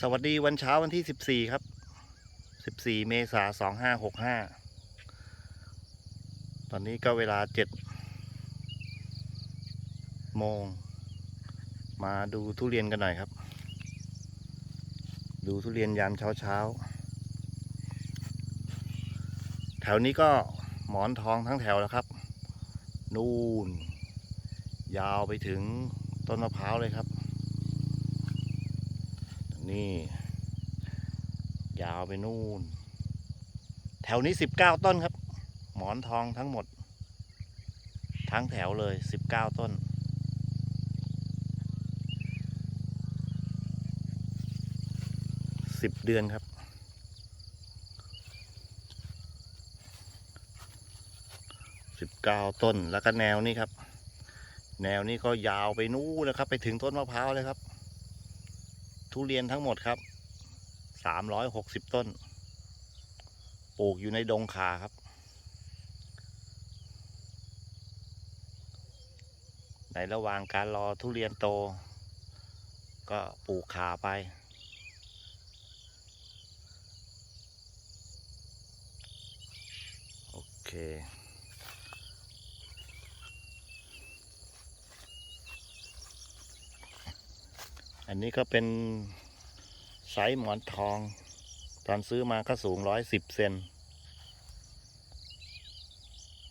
สวัสดีวันเช้าวันที่สิบสี่ครับสิบสี่เมษาสองห้าหกห้าตอนนี้ก็เวลาเจ็ดโมง มาดูทุเรียนกันหน่อยครับ ดูทุเรียนยามเช้าเช้าแถวนี้ก็หมอนทองทั้งแถวแล้วครับ นู่น ยาวไปถึงต้นมะพร้าวเลยครับ นี่ ยาวไปนู่น แถวนี้สิบเก้าต้นครับ หมอนทองทั้งหมด ทั้งแถวเลยสิบเก้าต้นสิบเดือนครับสิบเก้าต้นแล้วก็แนวนี้ครับ แนวนี้ก็ยาวไปนู่นนะครับ ไปถึงต้นมะพร้าวเลยครับ ทุเรียนทั้งหมดครับ สามร้อยหกสิบต้น ปลูกอยู่ในดงคาครับ ในระหว่างการรอทุเรียนโต ก็ปลูกขาไป โอเค อันนี้ก็เป็นไซส์หมอนทอง ตอนซื้อมาก็สูงร้อยสิบเซน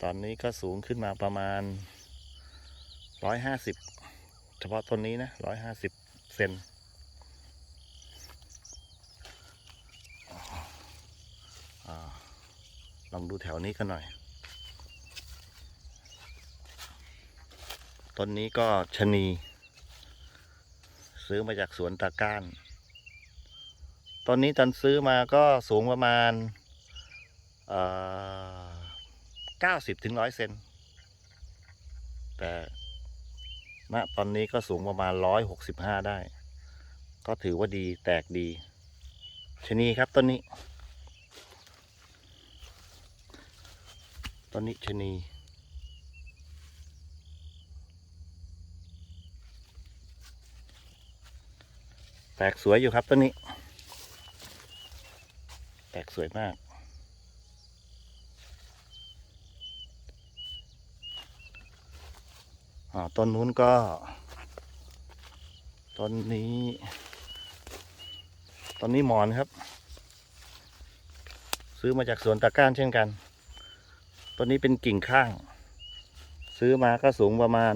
ตอนนี้ก็สูงขึ้นมาประมาณร้อยห้าสิบเฉพาะต้นนี้นะร้อยห้าสิบเซนอลองดูแถวนี้กันหน่อย ต้นนี้ก็ชะนี ซื้อมาจากสวนตาก้าน ตอนนี้ตอนซื้อมาก็สูงประมาณเก้าสิบถึงร้อยเซน แต่ณตอนนี้ก็สูงประมาณร้อยหกสิบห้าได้ ก็ถือว่าดีแตกดี ชนีครับต้นนี้ ต้นนี้ชนี แตกสวยอยู่ครับต้นนี้แตกสวยมากอ่าต้นนู้นก็ ต้นนี้ ต้นนี้หมอนครับ ซื้อมาจากสวนตะก้านเช่นกัน ต้นนี้เป็นกิ่งข้าง ซื้อมาก็สูงประมาณ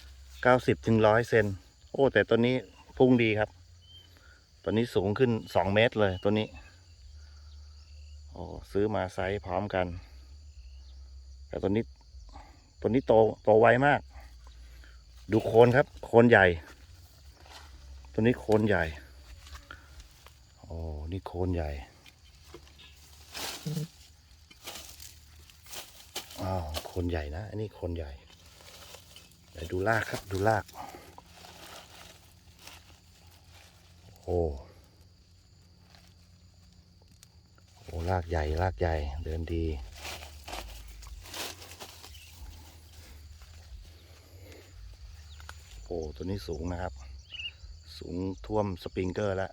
90ถึง100เซนโอ้ แต่ต้นนี้พุ่งดีครับ ตัวนี้สูงขึ้นสองเมตรเลยตัวนี้ โอ้ซื้อมาไซส์พร้อมกัน แต่ตัวนี้ ตัวนี้โตโตไวมาก ดูโคนครับ โคนใหญ่ ตัวนี้โคนใหญ่ โอ้นี่โคนใหญ่อ้าวโคนใหญ่นะ อันนี้โคนใหญ่เดี๋ยวดูรากครับ ดูราก โอ้โอ้ลากใหญ่ลากใหญ่เดินดี โอ้ตัวนี้สูงนะครับ สูงท่วมสปริงเกอร์แล้ว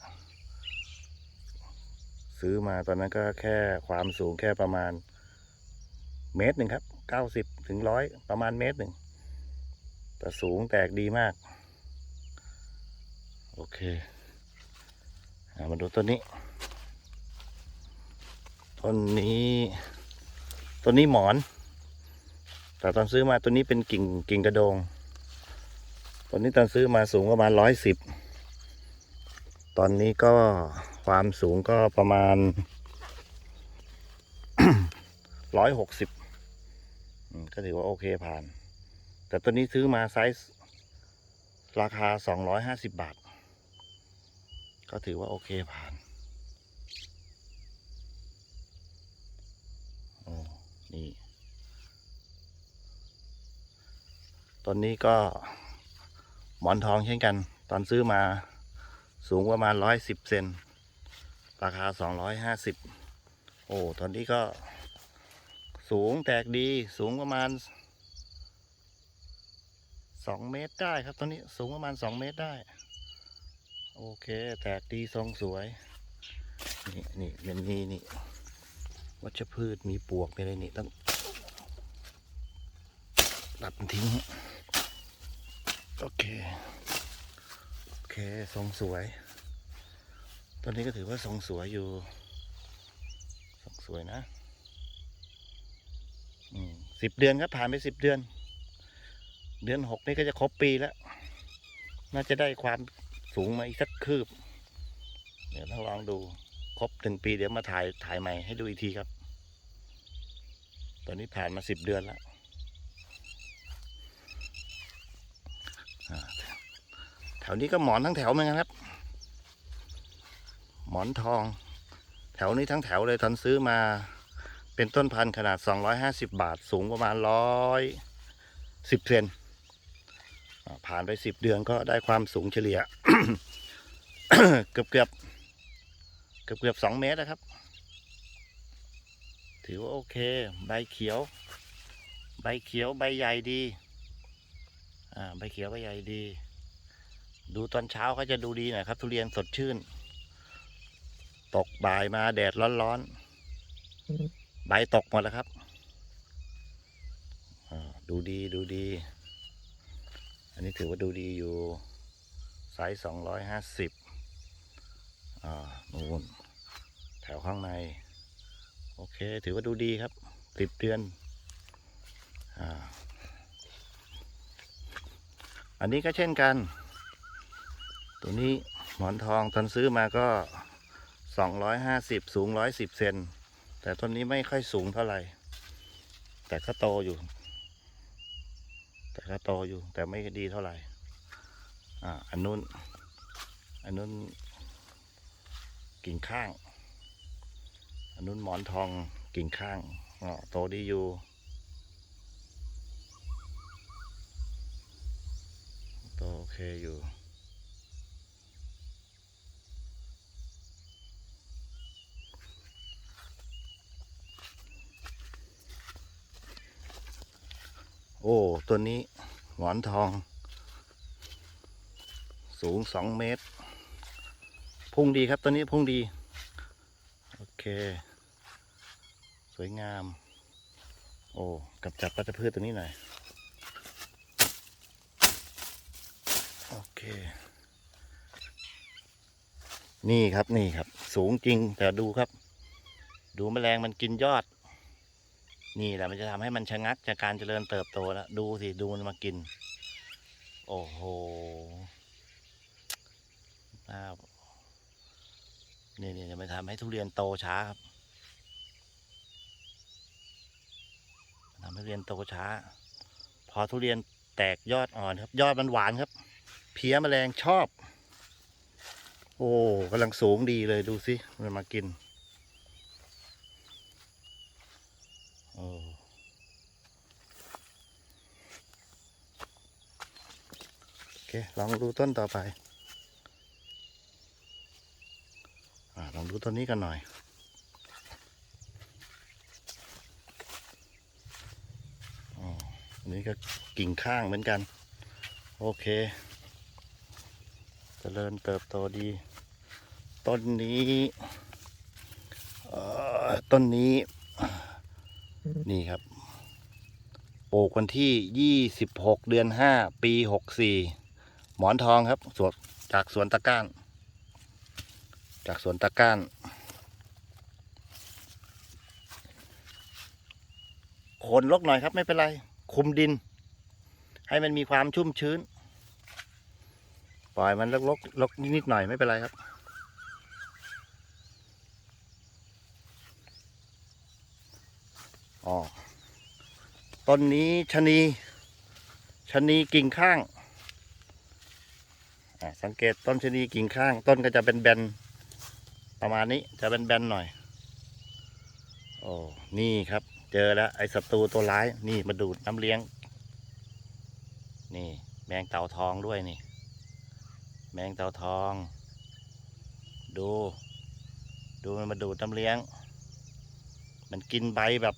ซื้อมาตอนนั้นก็แค่ความสูงแค่ประมาณ เมตรหนึ่งครับเก้าสิบถึงร้อยประมาณเมตรหนึ่งแต่สูงแตกดีมาก โอเค มาดูต้นนี้ ต้นนี้ต้นนี้หมอน แต่ตอนซื้อมาต้นนี้เป็นกิ่งกิ่งกระโดงต้นนี้ตอนซื้อมาสูงประมาณร้อยสิบตอนนี้ก็ความสูงก็ประมาณร้อยหกสิบก็ถือว่าโอเคผ่าน แต่ต้นนี้ซื้อมาไซส์ราคาสองร้อยห้าสิบบาท ก็ถือว่าโอเคผ่านโอ้นี่ต้นนี้ก็หมอนทองเช่นกัน ตอนซื้อมาสูงประมาณร้อยสิบเซนราคาสองร้อยห้าสิบโอ้ตอนนี้ก็สูงแตกดีสูงประมาณสองเมตรได้ครับตอนนี้สูงประมาณสองเมตรได้ โอเค แตกดีทรงสวย นี่นี่มันมีนี่วัชพืชมีปวกมีอะไรนี่ต้องตัดมันทิ้ง โอเค โอเค ทรงสวย ตอนนี้ก็ถือว่าทรงสวยอยู่ ทรงสวยนะสิบเดือนครับผ่านไปสิบเดือน เดือนหกนี่ก็จะครบปีแล้ว น่าจะได้ความ สูงมาอีกสักคืบ เดี๋ยวต้องลองดู ครบถึงปีเดี๋ยวมาถ่ายถ่ายใหม่ให้ดูอีกทีครับ ตอนนี้ผ่านมาสิบเดือนแล้วแถวนี้ก็หมอนทั้งแถวเหมือนกันครับ หมอนทอง แถวนี้ทั้งแถวเลยทันซื้อมา เป็นต้นพันธุ์ขนาด 250 บาทสูงประมาณร้อยสิบเซน ผ่านไปสิบเดือนก็ได้ความสูงเฉลี่ย เกือบเกือบเกือบเกือบสองเมตรนะครับ ถือว่าโอเค ใบเขียว ใบเขียวใบใหญ่ดีอ่าใบเขียวใบใหญ่ดี ดูตอนเช้าก็จะดูดีหน่อยครับ ทุเรียนสดชื่น ตกบ่ายมาแดดร้อนๆใบตกหมดแล้วครับอ่าดูดีดูดี อันนี้ถือว่าดูดีอยู่ไซส์สองร้อยห้าสิบอ่านูนแถวข้างใน โอเค ถือว่าดูดีครับสิบเดือนอ่าอันนี้ก็เช่นกัน ตัวนี้หมอนทองตอนซื้อมาก็สองร้อยห้าสิบสูงร้อยสิบเซนแต่ต้นนี้ไม่ค่อยสูงเท่าไหร่ แต่ก็โตอยู่ แต่ก็โตอยู่แต่ไม่ดีเท่าไหร่ อ่า อันนู้น อันนู้นกิ่งข้าง อันนู้นหมอนทองกิ่งข้างอ๋อโตดีอยู่ โตโอเคอยู่ โอ้ ตัวนี้หมอนทอง สูงสองเมตร พุ่งดีครับ ตัวนี้พุ่งดี โอเค สวยงาม โอ้กำจัดปัตพืชตัวนี้หน่อย โอเค นี่ครับนี่ครับ สูงจริงแต่ดูครับ ดูแมลงมันกินยอด นี่แหละมันจะทำให้มันชะงักจากการเจริญเติบโตแล้วดูสิดูมันมากิน โอ้โหน่านี่นี่จะมาทำให้ทุเรียนโตช้าครับทำให้ทุเรียนโตช้า พอทุเรียนแตกยอดอ่อนครับ ยอดมันหวานครับ เพี้ยแมลงชอบ โอ้กำลังสูงดีเลยดูสิมันมากิน อ้โอเค ลองดูต้นต่อไปอลองดูต้นนี้กันหน่อย อ๋ออันนี้ก็กิ่งข้างเหมือนกัน โอเคจเจริญเติบโตดี ต้นนี้ต้นนี้ นี่ครับปลูกวันที่ 26 เดือน 5 ปี 64 หมอนทองครับสวนจากสวนตะก้าน จากสวนตะก้าน โคนลกหน่อยครับไม่เป็นไร คุมดิน ให้มันมีความชุ่มชื้น ปล่อยมันลกลกลกนิดๆหน่อยไม่เป็นไรครับ อ๋อต้นนี้ชะนีชะนีกิ่งข้างอ่าสังเกตต้นชะนีกิ่งข้าง ต้นก็จะเป็นแบนประมาณนี้จะเป็นแบนหน่อย โอ้นี่ครับ เจอแล้ว ไอ้ศัตรูตัวร้าย นี่มาดูดน้ำเลี้ยง นี่ แมงเต่าทองด้วยนี่ แมงเต่าทอง ดู ดูมันมาดูดน้ำเลี้ยง มันกินใบแบบ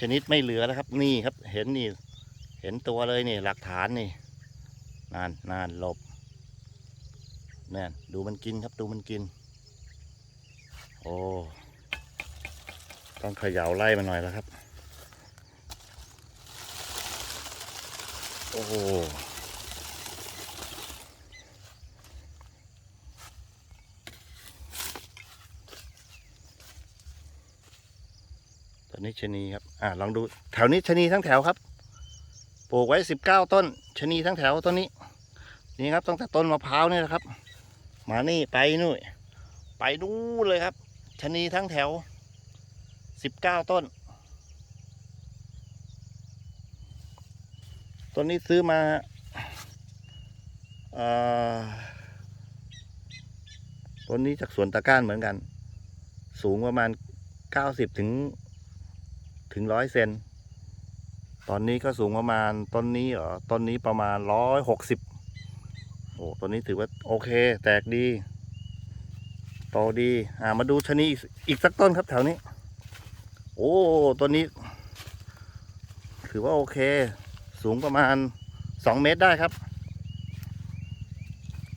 ชนิดไม่เหลือแล้วครับ นี่ครับ เห็นนี่ เห็นตัวเลยนี่ หลักฐานนี่นานนานหลบนี่นดูมันกินครับ ดูมันกิน โอ้ต้องเขย่าไล่มันหน่อยแล้วครับ โอ้ ตอนนี้ชะนีครับอ่าลองดูแถวนี้ชะนีทั้งแถวครับปลูกไว้สิบเก้าต้นชะนีทั้งแถวต้นนี้ นี่ครับตั้งแต่ต้นมะพร้าวนี่แหละครับ มานี่ไปนู่นไปดูเลยครับชะนีทั้งแถวสิบเก้าต้น ต้นนี้ซื้อมาอ่อต้นนี้จากสวนตะกร้านเหมือนกัน สูงประมาณเก้าสิบถึง ถึงร้อยเซนตอนนี้ก็สูงประมาณต้นนี้เหรอต้นนี้ประมาณร้อยหกสิบโอ้ต้นนี้ถือว่าโอเค แตกดีโตดีอ่ามาดูชนีอีกอีกสักต้นครับแถวนี้ โอ้ต้นนี้ ถือว่าโอเค สูงประมาณสองเมตรได้ครับ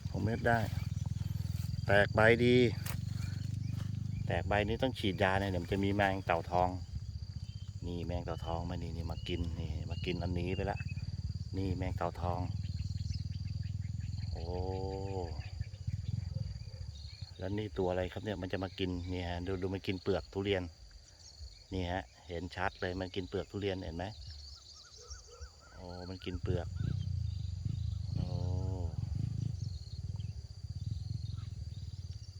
สองเมตรได้ แตกใบดี แตกใบนี้ต้องฉีดยาเนี่ยเดี๋ยวมันจะมีแมงเต่าทอง นี่แมงเต่าทองมานี่นี่มากินนี่มากินอันนี้ไปละนี่แมงเต่าทอง โอ้แล้วนี่ตัวอะไรครับเนี่ยมันจะมากินเนี่ยฮะดูดูมันกินเปลือกทุเรียนนี่ฮะเห็นชัดเลยมันกินเปลือกทุเรียนเห็นไหมโอ้มันกินเปลือกโอ้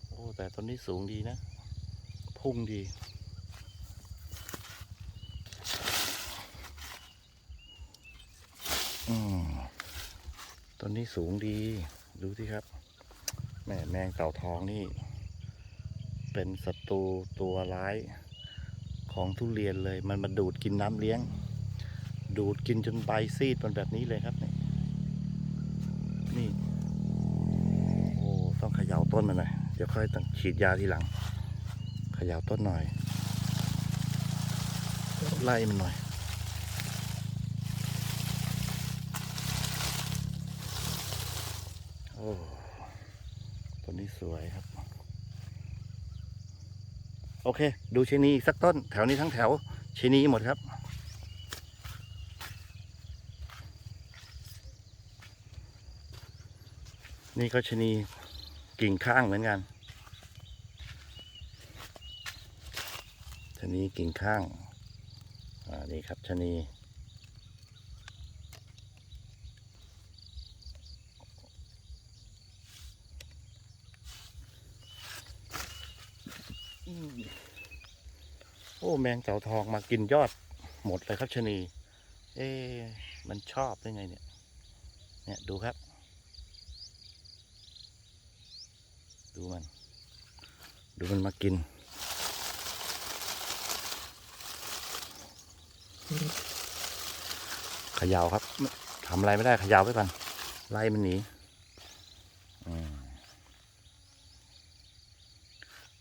โอ้แต่ต้นนี้สูงดีนะ พุ่งดี อืม ต้นนี้สูงดี ดูที่ครับ แม่แมงเต่าทองนี่ เป็นศัตรูตัวร้ายของทุเรียนเลย มันมาดูดกินน้ำเลี้ยง ดูดกินจนใบซีดมันแบบนี้เลยครับ นี่นี่โอ้ต้องเขย่าต้นมันหน่อยเดี๋ยวค่อยต้องฉีดยาทีหลัง เขย่าต้นหน่อย ไล่มันหน่อย อ้ต้นนี้สวยครับ โอเค ดูชะนีสักต้น แถวนี้ทั้งแถวชะนีหมดครับ นี่ก็ชะนีกิ่งข้างเหมือนกันชนีกิ่งข้าง อ่า นี่ครับชะนี โอ้แมงเต่าทองมากินยอดหมดเลยครับชนี เอ๊มันชอบได้ไงเนี่ย เนี่ยดูครับ ดูมัน ดูมันมากิน ขยาวครับทำอะไรไม่ได้ขยาวไว้ก่อนไล่มันหนีอืม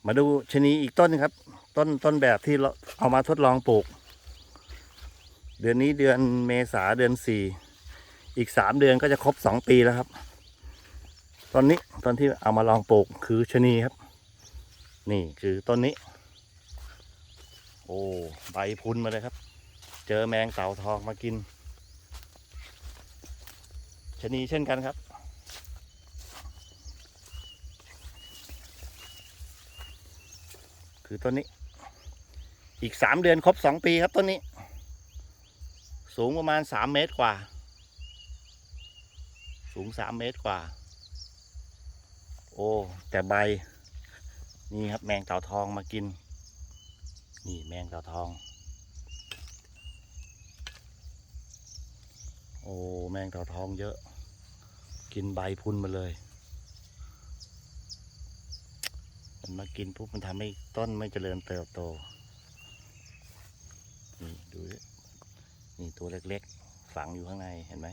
มาดูชนีอีกต้นครับ ต้นต้นแบบที่เราเอามาทดลองปลูก เดือนนี้เดือนเมษาเดือนสี่อีกสามเดือนก็จะครบสองปีแล้วครับต้นนี้ต้นที่เอามาลองปลูกคือชนีครับ นี่คือต้นนี้ โอ้ใบพุนมาเลยครับ เจอแมงเต่าทองมากินชนีเช่นกันครับ คือต้นนี้ อีกสามเดือนครบสองปีครับต้นนี้ สูงประมาณสามเมตรกว่า สูงสามเมตรกว่า โอ้แต่ใบ นี่ครับแมงเต่าทองมากิน นี่แมงเต่าทอง โอ้แมงเต่าทองเยอะ กินใบพุนมาเลย มันมากินปุ๊บมันทำให้ต้นไม่เจริญเติบโต นี่ดูดินี่ตัวเล็กๆ ฝังอยู่ข้างในเห็นไหม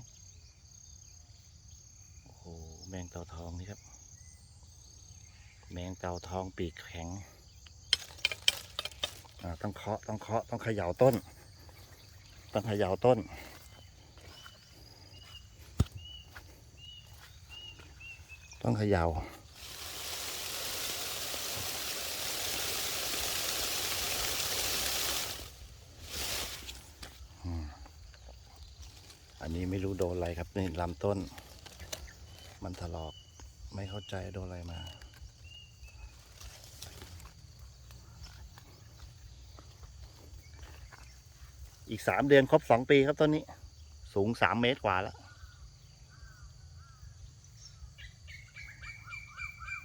โอ้โหแมงเต่าทองนี่ครับ แมงเต่าทองปีกแข็งต้องเคาะต้องเคาะต้องเขย่าต้น ต้องเขย่าต้น ต้องเขย่า อันนี้ไม่รู้โดนอะไรครับนี่ลำต้น มันถลอกไม่เข้าใจโดนอะไรมา อีกสามเดือนครบสองปีครับต้นนี้ สูงสามเมตรกว่าแล้ว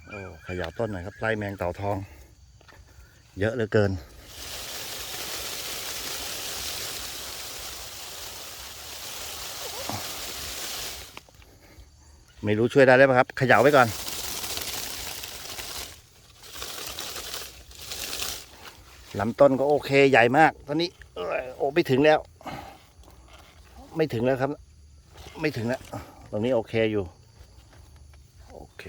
โอ้ขยับต้นหน่อยครับไล่แมงเต่าทอง เยอะเหลือเกิน ไม่รู้ช่วยได้ไหมครับเขย่าไว้ก่อน ลำต้นก็โอเคใหญ่มาก ตอนนี้โอ้ไม่ถึงแล้ว ไม่ถึงแล้วครับ ไม่ถึงแล้วตรงนี้โอเคอยู่ โอเค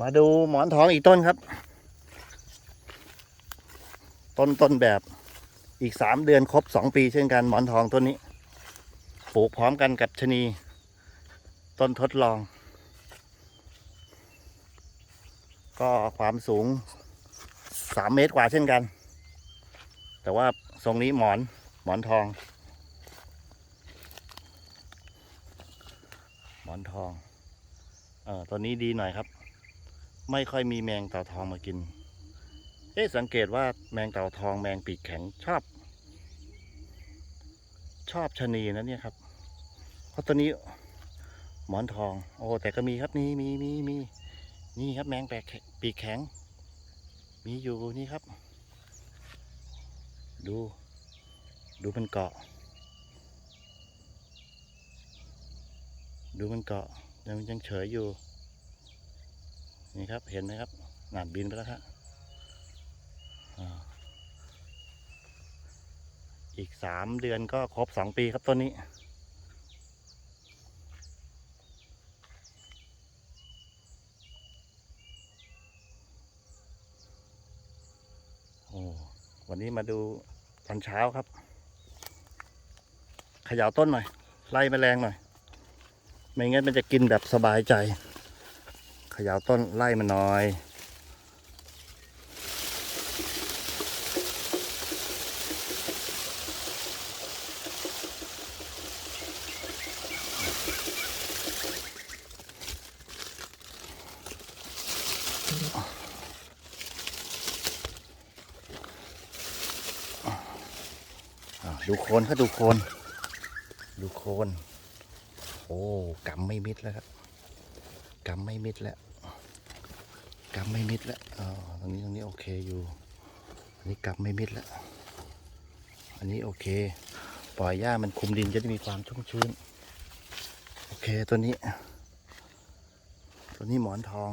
มาดูหมอนทองอีกต้นครับ ต้นต้นแบบ อีกสามเดือนครบสองปีเช่นกันหมอนทองต้นนี้ปลูกพร้อมกันกับชะนีต้นทดลอง ก็ความสูงสามเมตรกว่าเช่นกัน แต่ว่าทรงนี้หมอนหมอนทอง หมอนทองเออตัวนี้ดีหน่อยครับ ไม่ค่อยมีแมงต่าทองมากิน อ๊ะสังเกตว่าแมงเต่าทองแมงปีกแข็งชอบ ชอบชะนีนะเนี่ยครับ เพราะตัวนี้หมอนทอง โอ้แต่ก็มีครับนี่มีมีมีนี่ครับแมงแปลกปีกแข็ง มีอยู่นี่ครับ ดู ดูมันเกาะ ดูมันเกาะยังยังเฉยอยู่ นี่ครับเห็นไหมครับหนามบินไปแล้วครับ อีกสามเดือนก็ครบสองปีครับต้นนี้ โอ้วันนี้มาดูตอนเช้าครับขย่าต้นหน่อย ไล่แมลงหน่อย ไม่งั้นมันจะกินแบบสบายใจ ขย่าต้นไล่มันหน่อย ดูโคนครับดูโคน ดูโคน โอ้กำไม่มิดแล้วครับกำไม่มิดแล้วกำไม่มิดแล้วอ๋อตรงนี้ตรงนี้โอเคอยู่ อันนี้กำไม่มิดแล้ว อันนี้โอเค ปล่อยหญ้ามันคุมดินจะได้มีความชุ่มชื้น โอเคตัวนี้ ตัวนี้หมอนทอง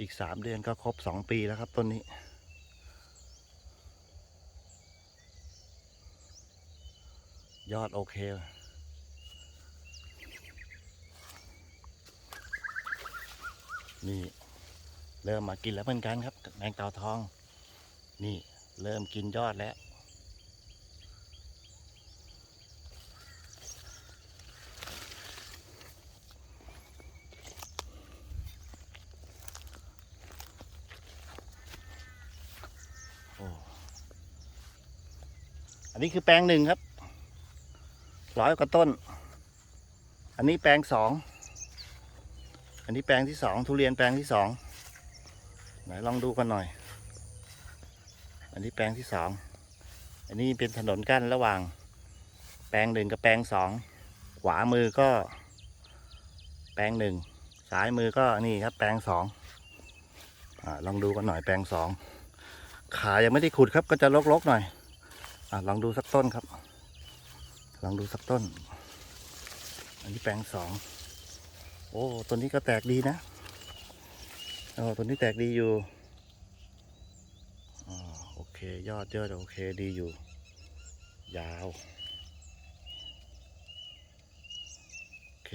อีกสามเดือนก็ครบสองปีแล้วครับต้นนี้ ยอดโอเคนี่ เริ่มมากินแล้วเหมือนกันครับแมงเต่าทอง นี่เริ่มกินยอดแล้วอ้อันนี้คือแปลงหนึ่งครับ ร้อยกว่าต้น อันนี้แปลงสอง อันนี้แปลงที่สองทุเรียนแปลงที่สองไหนลองดูกันหน่อย อันนี้แปลงที่สอง อันนี้เป็นถนนกั้นระหว่าง แปลงหนึ่งกับแปลงสอง ขวามือก็ แปลงหนึ่งซ้ายมือก็นี่ครับ แปลงสองอาลองดูกันหน่อยแปลงสอง ขายังไม่ได้ขุดครับก็จะลกๆหน่อยอาลองดูสักต้นครับ ลองดูสักต้น อันนี้แปลงสอง โอ้ ต้นนี้ก็แตกดีนะโอ้ต้นนี้แตกดีอยู่อ๋อโอเค ยอดเยอะโอเคดีอยู่ ยาว โอเค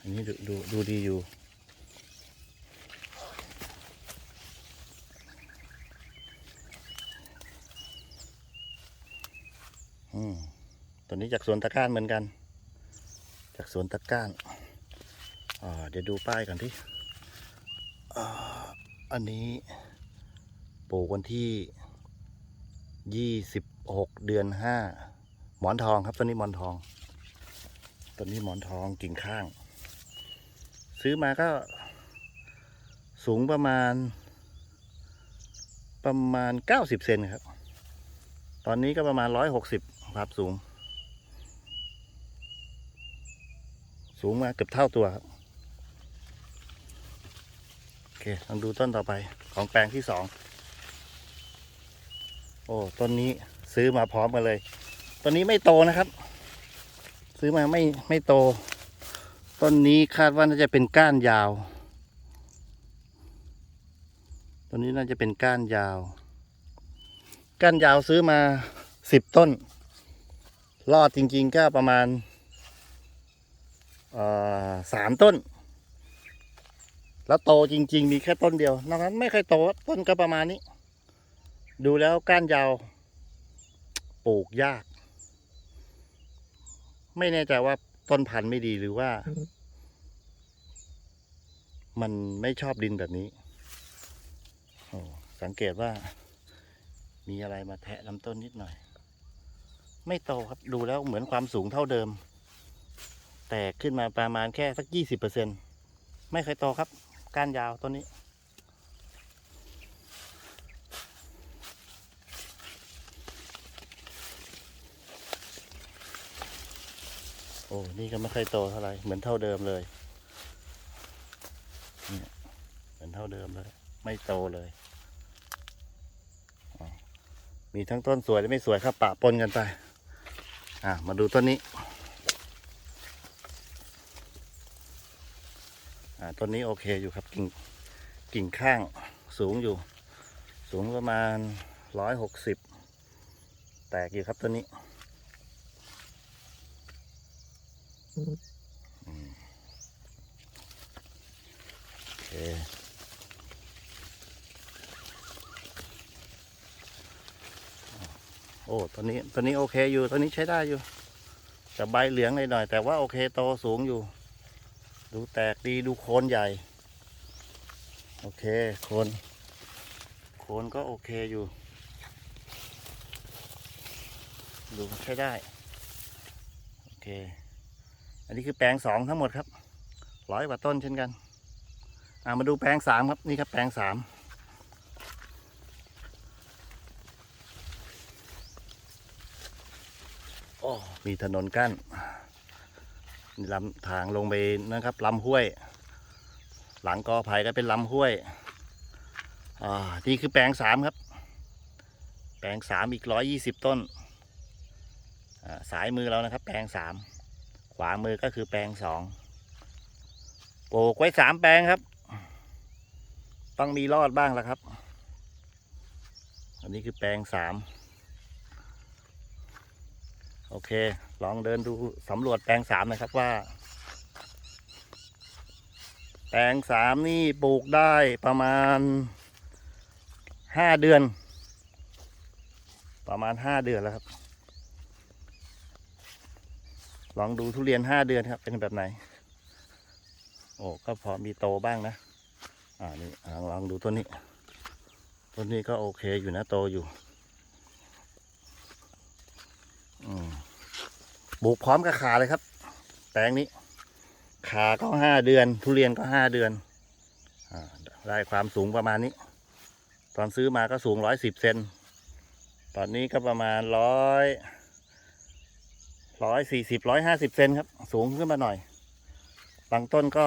อันนี้ดูดูดูดีอยู่ อืม ตัว นี้จากสวนตะก้านเหมือนกัน จากสวนตะก้านเดี๋ยวดูป้ายก่อนที่ออันนี้ปลูกวันที่ยี่สิบหกเดือนห้าหมอนทองครับต้นนี้หมอนทองต้นนี้หมอนทองกิ่งข้าง ซื้อมาก็สูงประมาณ ประมาณเก้าสิบเซนครับ ตอนนี้ก็ประมาณร้อยหกสิบครับสูง สูงมาเกือบเท่าตัวครับโอเคลองดูต้นต่อไปของแปลงที่สองโอ้ต้นนี้ซื้อมาพร้อมกันเลยต้นนี้ไม่โตนะครับ ซื้อมาไม่ไม่โต ต้นนี้คาดว่าน่าจะเป็นก้านยาวต้นนี้น่าจะเป็นก้านยาว ก้านยาวซื้อมาสิบต้น รอดจริง ๆ ก็ประมาณ สามต้น แล้วโตจริง ๆ มีแค่ต้นเดียวนอกนั้นไม่เคยโตต้นก็ประมาณนี้ ดูแล้วก้านยาว ปลูกยาก ไม่แน่ใจว่าต้นพันธุ์ไม่ดีหรือว่า มันไม่ชอบดินแบบนี้โอ้สังเกตว่า มีอะไรมาแทะลำต้นนิดหน่อย ไม่โตครับดูแล้วเหมือนความสูงเท่าเดิม แตกขึ้นมาประมาณแค่สักยี่สิบเปอร์เซ็นไม่เคยโตครับ ก้านยาวต้นนี้ โอ้ นี่ก็ไม่เคยโตเท่าไหร่เหมือนเท่าเดิมเลยเนี่ยเหมือนเท่าเดิมเลย ไม่โตเลยมีทั้งต้นสวยและไม่สวยครับปะปนกันไป อะมาดูต้นนี้ อ่า ต้นนี้โอเคอยู่ครับกิ่งกิ่งข้างสูงอยู่ สูงประมาณร้อยหกสิบแตกอยู่ครับต้นนี้โอเคโอ้ตอนนี้ตอนนี้โอเคอยู่ตอนนี้ใช้ได้อยู่ แต่ใบเหลืองหน่อยๆแต่ว่าโอเคโตสูงอยู่ ดูแตกดีดูโคนใหญ่ โอเคโคนโคนก็โอเคอยู่ ดูใช้ได้ โอเค อันนี้คือแปลงสองทั้งหมดครับร้อยกว่าต้นเช่นกันอามาดูแปลงสามครับนี่ครับแปลงสามโอ้มีถนนกั้น ลำทางลงไปนะครับลำห้วย หลังกอไผ่ก็เป็นลำห้วยอ่านี่คือแปลงสามครับ แปลงสามอีกร้อยยี่สิบต้นสายมือเรานะครับ แปลงสามขวามือก็คือแปลงสองปลูกไว้สามแปลงครับ ต้องมีรอดบ้างแล้วครับ อันนี้คือแปลงสาม โอเค ลองเดินดูสำรวจแปลงสามนะครับว่า แปลงสามนี่ปลูกได้ประมาณห้าเดือน ประมาณห้าเดือนแล้วครับ ลองดูทุเรียนห้าเดือนครับ เป็นแบบไหน โอ้ก็พอมีโตบ้างนะ อ่านี่ลองลองดูต้นนี้ ต้นนี้ก็โอเคอยู่นะโตอยู่ ปลูกพร้อมกับขาเลยครับแปลงนี้ ขาก็ห้าเดือน ทุเรียนก็ห้าเดือนอได้ความสูงประมาณนี้ ตอนซื้อมาก็สูงร้อยสิบเซนตอนนี้ก็ประมาณร้อยร้อยสี่สิบร้อยห้าสิบเซนครับ สูงขึ้นมาหน่อย บางต้นก็